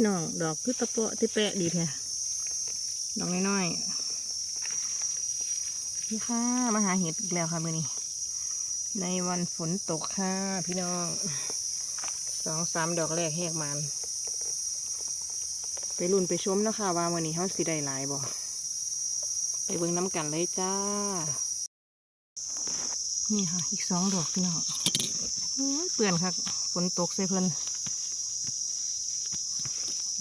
พี่น้อง ดอกคือตะเปาะตะแปะดีแท้ดอกน้อยๆนี่ค่ะมาหาเห็ดอีกแล้วค่ะมื่อนี้ ในวันฝนตกค่ะ พี่น้องสองสามดอกแรกแหกมันไปรุ่นไปชมนะค่ะว่ามื่อนี้เขาสิได้หลายบ่ไปเบิ่งน้ำกันเลยจ้า นี่ค่ะ อีกสองดอกพี่น้องเปื่อนค่ะฝนตกใส่เพิ่น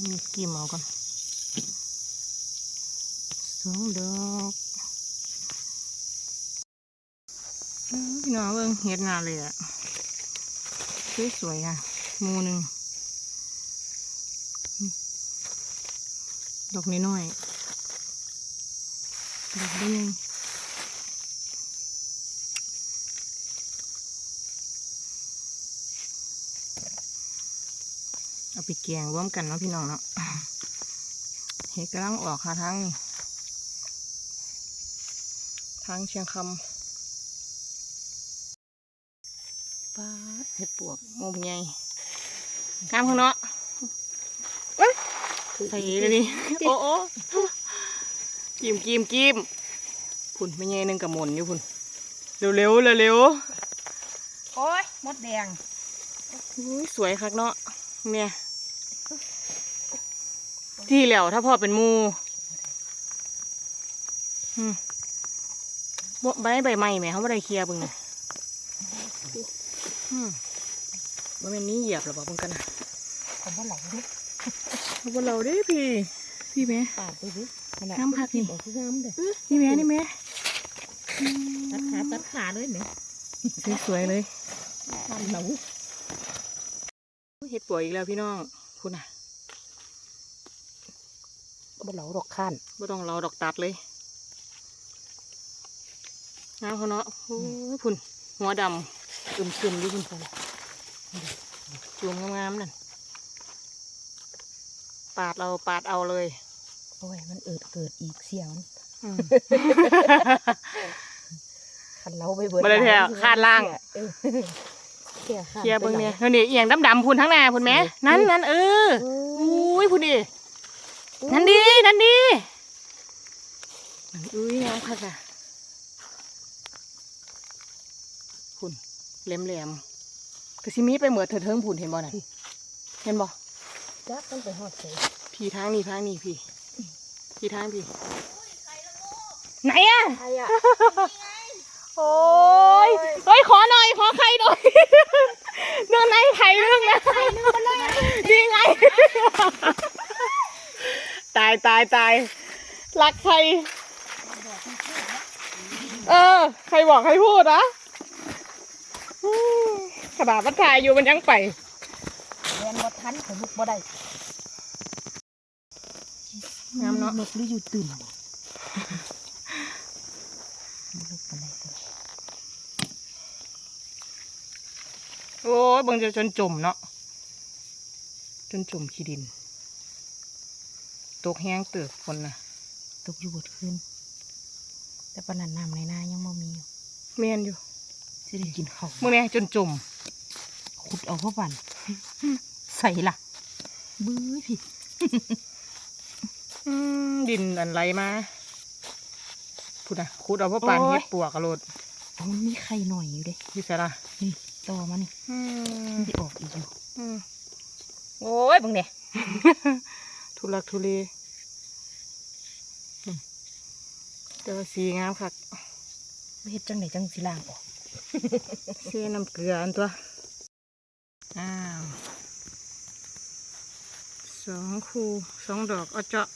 มีกี่เมาก่อนสองดอกพี่น้องเบิ่งเฮ็ดงานเลยอะสวยๆค่ะมูหนึ่งดอกน้อยๆดอกได้ยัง เอาไปแกงร่วมกันเนาะพี่น้องเนาะเห็ดกำลังออกค่ะทั้งนี้ทางเชียงคำปาดเห็ดปวกมุมใหญ่งามข้างเนาะเอ้ยใส่เลยนี่โอ้โอ้กิมกิมกิมพุ่นไม่ใหญ่หนึงกับหมนอยู่พุ่นเร็วเร็วเร็วเร็วโอ้ยมดแดงๆอุ้ยสวยคักเนาะเนี่ย ที่แล้วถ้าพ่อเป็นหมูอืมบ่ใบใบไม้แหม่เขาไม่ได้เคลียร์เบึงนะอืมว่าเป็นนี้เหยียบหรอบอกเบิ่งกันนะผมว่าไหลดิเอาบนเราเด้พี่ พี่แม่ปาดไปดินั่นแหละน้ำผักนี่บอกคืองามเด้อนี่แม่นี่แม่ตัดขาตัดขาเลยไหมสวยๆเลยทำหนูเห็ดป่วยอีกแล้วพี่น้องคุณอะ บ่เหลาดอกข้านไม่ต้องเราดอกตัดเลยงามเขาเนาะโอ้ยพุ่นหัวดำอึมซึมๆอยู่พุ่นพุ่นจูงงามๆนั่นปาดเราปาดเอาเลย โอ้ย มันเอิดเกิดอีกเสียมันอืมคันเราไปเบิดบ่ได้แถวคาดล่างเออเสียขาดเคลียร์เบิ่งเนี่ยเดี๋ยวนี่เอียงดำๆพุ่นทั้งหน้าพุ่นแหม่นั่นนั่นเออเอออุ้ยพุ่นดิ นั่นดีนั่นดีนั่นอุ้ยน้ำค่ะจ้ะพุ่นแหลมแหลมๆกระซิมีไปเหมือดเถิดเทิงพุ่นเห็นบ่น่ะเห็นบ่จักมันไปหอดใส่พี่ทางนี่ทางนี่พี่ พี่ทางพี่ไหนอะใครอะโอ้ยเฮ้ยขอหน่อยขอไข่หน่อย เนื้อในไข่เรื่องนะนี่ไง ตายตายตายรักใคร เออ ใครบอกใครพูดนะอืมขนาดมันถ่ายอยู่มันยังไปแรงบ่ทันขนลุกบ่ได้งามเนาะนกหรืออยู่ตื่นบ่ลุกปานใดตัวโอ้ยเบิ่งจะจนจมเนาะจนจมขี้ดิน ตกแห้งเติบฝนนะตกอยู่บดคืนแต่ปานนันน้ำในนายังบ่มีอยู่แม่นอยู่สิได้กินข้าวมื่อนี้จนจมขุดเอาเข้าปั่นใส่ละบื้อพี่อืมดินอันไรมาพูดนะขุดเอาพ่อปานเฮ็ดปวกกระโดดเอามันมีไข่หน่อยอยู่เด้อยู่ใส่ละนี่ต่อมานี่อืมมันจะออกอีกอยู่อืมโอ้ยบังเนี่ยทุลักทุเลอืม แต่ว่าสีงามคักเฮ็ดจังไหนจังสิล่างออกเสียน้ำเกลืออันตัว อ้าวสองคู่สองดอกเอาเจาะ